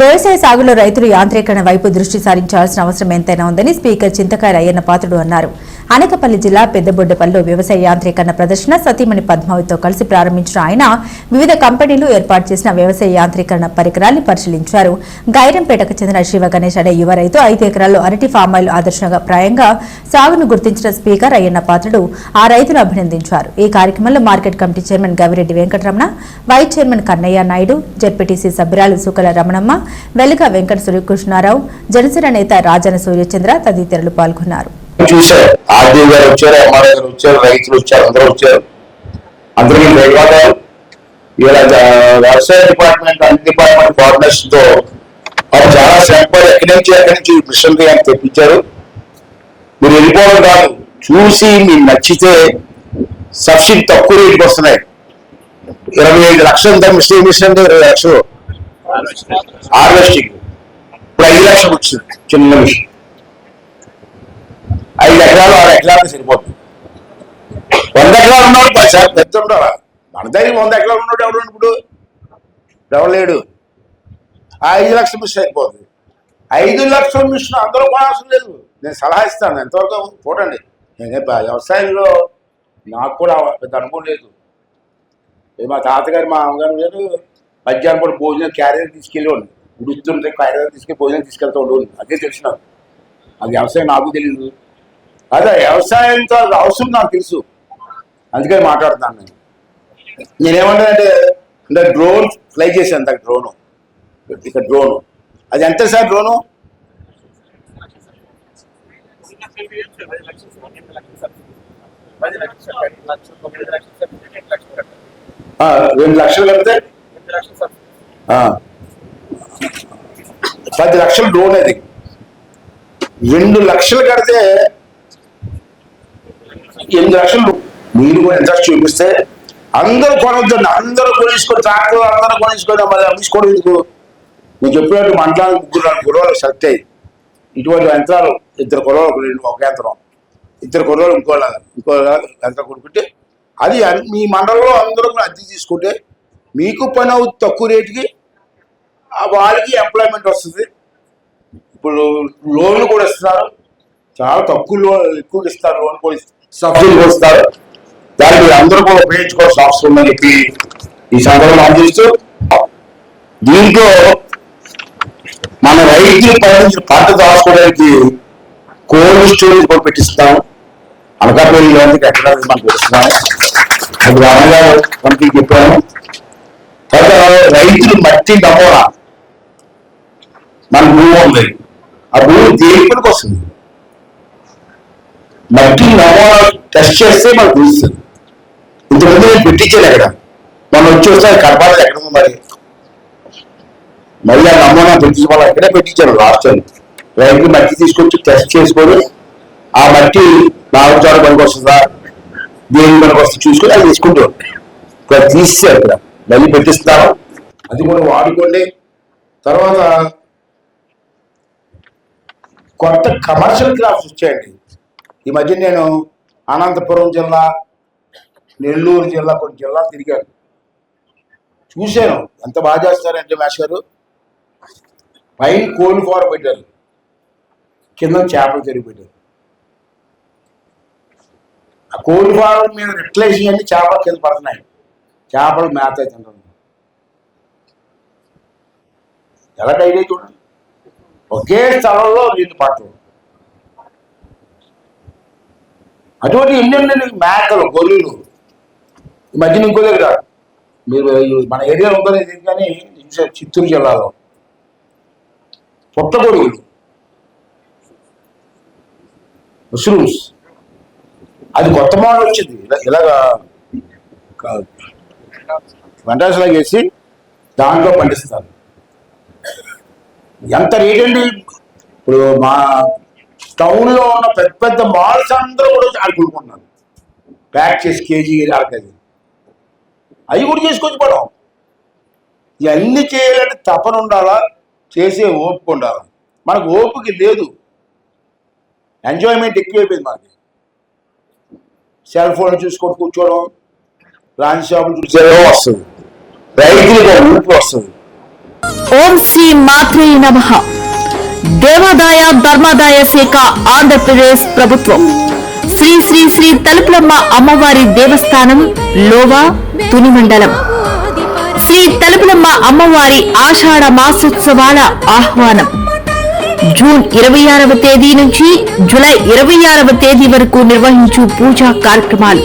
వ్యవసాయ సాగులో రైతులు యాంత్రీకరణ వైపు దృష్టి సారించాల్సిన అవసరం ఎంతైనా ఉందని స్పీకర్ చింతకాయ అయ్యన్న పాత్రుడు అన్నారు. అనకపల్లి జిల్లా పెద్దబొడ్డపల్లిలో వ్యవసాయ యాంత్రీకరణ ప్రదర్శన సతీమణి పద్మావతితో కలిసి ప్రారంభించిన ఆయన వివిధ కంపెనీలు ఏర్పాటు చేసిన వ్యవసాయ యాంత్రీకరణ పరికరాల్ని పరిశీలించారు. గైరంపేటకు చెందిన శివ గణేష్ అనే యువ రైతు ఐదు ఎకరాల్లో అరటి ఫామ్ ఆయిల్ ఆదర్శంగా ప్రాయంగా సాగును గుర్తించిన స్పీకర్ అయ్యన్న పాత్రుడు ఆ రైతును అభినందించారు. ఈ కార్యక్రమంలో market committee chairman Gavireddy Venkataramana vice chairman Kannaiah Naidu ZPTC సభ్యురాలు సుకల రమణమ్మ వెలుక వెంకట సూర్యకృష్ణారావు జనసేన నేత రాజన సూర్యచంద్ర తదితరులు పాల్గొన్నారు. చూశారు. ఆర్డీ గారు వచ్చారు ఎంఆర్ఓ గారు వచ్చారు రైతులు వచ్చారు అందరూ వచ్చారు. అందరికీ ధన్యవాదాలు. ఇలా వ్యవసాయ డిపార్ట్మెంట్ అన్ని డిపార్ట్మెంట్ కోఆర్డినేషన్తో చాలా శ్రమపడి ఎక్కడి నుంచి ఎక్కడి నుంచి మిషనరీ అని తెప్పించారు. మీరు వెళ్ళిపోవడం కాదు చూసి మీకు నచ్చితే సబ్సిడీ తక్కువ రేటుకి వస్తున్నాయి ఇరవై ఐదు లక్షలు మిషన్ మిషన్ ఇరవై లక్షలు. హార్వెస్టింగ్ ఇప్పుడు ఐదు లక్షలు వచ్చింది చిన్న మిషన్ ఐదు ఎకరాలు ఆరు ఎకరాలు సరిపోతుంది. వంద ఎకరాలు ఉన్నాడు పది పెద్ద ఉండాలా మన దగ్గర వంద ఎకరాలు ఉన్నాడు ఎవడు ఇప్పుడు? ఎవడు ఆ ఐదు లక్షల మిషన్ సరిపోతుంది ఐదు లక్షల మిషన్ అందరూ కొనాల్సిన లేదు. నేను సలహా ఇస్తాను. ఎంతవరకు చూడండి. నేనే వ్యవసాయంలో నాకు కూడా పెద్ద అనుభవం లేదు. మా తాతగారు మా అమ్మగారు లేదు మధ్యాహ్నం కూడా భోజనం క్యారియర్ తీసుకెళ్ళేవాడు ఉడుతుంటే క్యారియర్ తీసుకెళ్ళి భోజనం తీసుకెళ్తూ ఉండేవాడు అదే తెలిసిన అది వ్యవసాయం నాకు తెలియదు అదే వ్యవసాయంతో అవసరం నాకు తెలుసు. అందుకని మాట్లాడుతున్నాను నేను. నేనేమంటానంటే అంటే డ్రోన్ ఫ్లై చేశాను దాకా డ్రోను. ఇక డ్రోను. అది ఎంత సార్ డ్రోను రెండు లక్షలు కడితే పది లక్షలు లోన్ అది. రెండు లక్షలు కడితే ఎనిమిది లక్షలు మీరు కూడా ఇంట్రెస్ట్ చూపిస్తే అందరూ కొనొద్దండి. అందరూ కొనేసుకొని ట్రాక్టర్ అందరూ కొనేసుకొని మరి అమ్ముకోవడం ఎందుకు? నేను చెప్పినట్టు మండలానికి ముగ్గురు నాలుగు కుర్రోలు సెలెక్ట్ ఇటువంటి యంత్రాలు ఇద్దరు కుర్రోలు రెండు ఒక యంత్రం. ఇద్దరు కుర్రోలు ఇంకో ఇంకో యంత్రం కొనుక్కుంటే అది మీ మండలంలో అందరూ కూడా అద్దె తీసుకుంటే మీకు పని అవుతుంది తక్కువ రేటుకి ఆ వాళ్ళకి ఎంప్లాయ్మెంట్ వస్తుంది. ఇప్పుడు లోన్లు కూడా ఇస్తున్నారు. చాలా తక్కువ లోన్ ఎక్కువ ఇస్తారు లోన్ కూడా సబ్సిడీ కూడా ఇస్తారు దాన్ని అందరూ కూడా ఉపయోగించుకోవాల్సిన అవసరం ఉందని చెప్పి ఈ సందర్భంలో అందిస్తూ దీంట్లో మన రైతులు పండించిన పంట దాచుకోవడానికి కోల్డ్ స్టోరేజ్ కూడా పెట్టిస్తాం అనకాపల్లి లాంటికి ఎక్కడ మనకు వస్తున్నాము అది రామగారు మనకి చెప్పాను రైతులు మట్టి నమూనా మన భూమి ఉంది ఆ భూమి దేని వస్తుంది? మట్టి నమూనా టెస్ట్ చేస్తే మనకు తెలుస్తుంది. ఇంతకుముందు నేను పెట్టించాను ఎక్కడ? మనం వచ్చి వస్తే కనపడదు ఎక్కడ మరి? మళ్ళీ ఆ నమూనా పెట్టించుకోవాలి ఎక్కడే పెట్టించారు లాస్ట్ టైం. రైతు మట్టి తీసుకొచ్చి టెస్ట్ చేసుకొని ఆ మట్టి నాలుగు చోట పనికి వస్తుందా? దేని పనికి వస్తుంది? చూసుకొని అది తీసుకుంటాం ఇక్కడ తీసేసారు ఇక్కడ. మళ్ళీ పెట్టిస్తాను అది కూడా వాడుకోండి. తర్వాత కొత్త కమర్షియల్ క్రాఫ్ట్స్ వచ్చాయండి. ఈ మధ్య నేను అనంతపురం జిల్లా నెల్లూరు జిల్లా కొన్ని జిల్లాలు తిరిగాను. చూశాను ఎంత బాగా చేస్తారంటే మేష్ గారు. పైన కోళ్ళు కూర పెట్టారు. కింద చేపలు తిరిగి పెట్టారు. ఆ కోళ్ళు ఫారం మీద రిప్లేస్ చేయండి చేపలు కింద పడుతున్నాయి. చేపలు మేత తింటుంది ఎలా ఐడియా చూడండి. ఒకే స్థలంలో నీళ్ళు పట్టలు అటువంటి ఎన్ని మేకలు గొర్రెలు ఈ మధ్యన ఇంకో దగ్గర మీరు మన ఏరియాలో ఉందో లేదు కానీ చిత్తూరు జిల్లాలో పుట్ట గొడుగులు మష్రూమ్స్. అది కొత్త మోడల్ వచ్చింది. ఇలా ఇలాగా వెంటాసలా చేసి దాంట్లో పండిస్తారు. ఎంత రేట్ అండి ఇప్పుడు మా టౌన్లో ఉన్న పెద్ద పెద్ద మాల్స్ అందరూ కూడా ఆడుకుంటున్నారు ప్యాక్ చేసి కేజీ ఆడకేజీ అవి కూడా చేసుకొని పోవడం ఇవన్నీ చేయాలంటే తపన ఉండాలా? చేసే ఓపిక ఉండాలా? మనకు ఓపిక లేదు. ఎంజాయ్మెంట్ ఎక్కువైపోయింది మనకి. సెల్ ఫోన్ చూసుకొని కూర్చోవడం రాని షాపులు చూసేదో వస్తుంది. రైతులకు ఒక ఊపి వస్తుంది. ఓం శ్రీ మాత్రే నమ. దేవాదాయ ధర్మాదాయ శాఖ ఆంధ్రప్రదేశ్ ప్రభుత్వం. శ్రీ శ్రీ శ్రీ తలుపులమ్మ అమ్మవారి దేవస్థానం లోవా తుని మండలం శ్రీ తలుపులమ్మ అమ్మవారి ఆషాఢ మాసోత్సవాల ఆహ్వానం. జూన్ ఇరవై ఆరవ తేదీ నుంచి జూలై ఇరవై ఆరవ తేదీ వరకు నిర్వహించు పూజా కార్యక్రమాలు.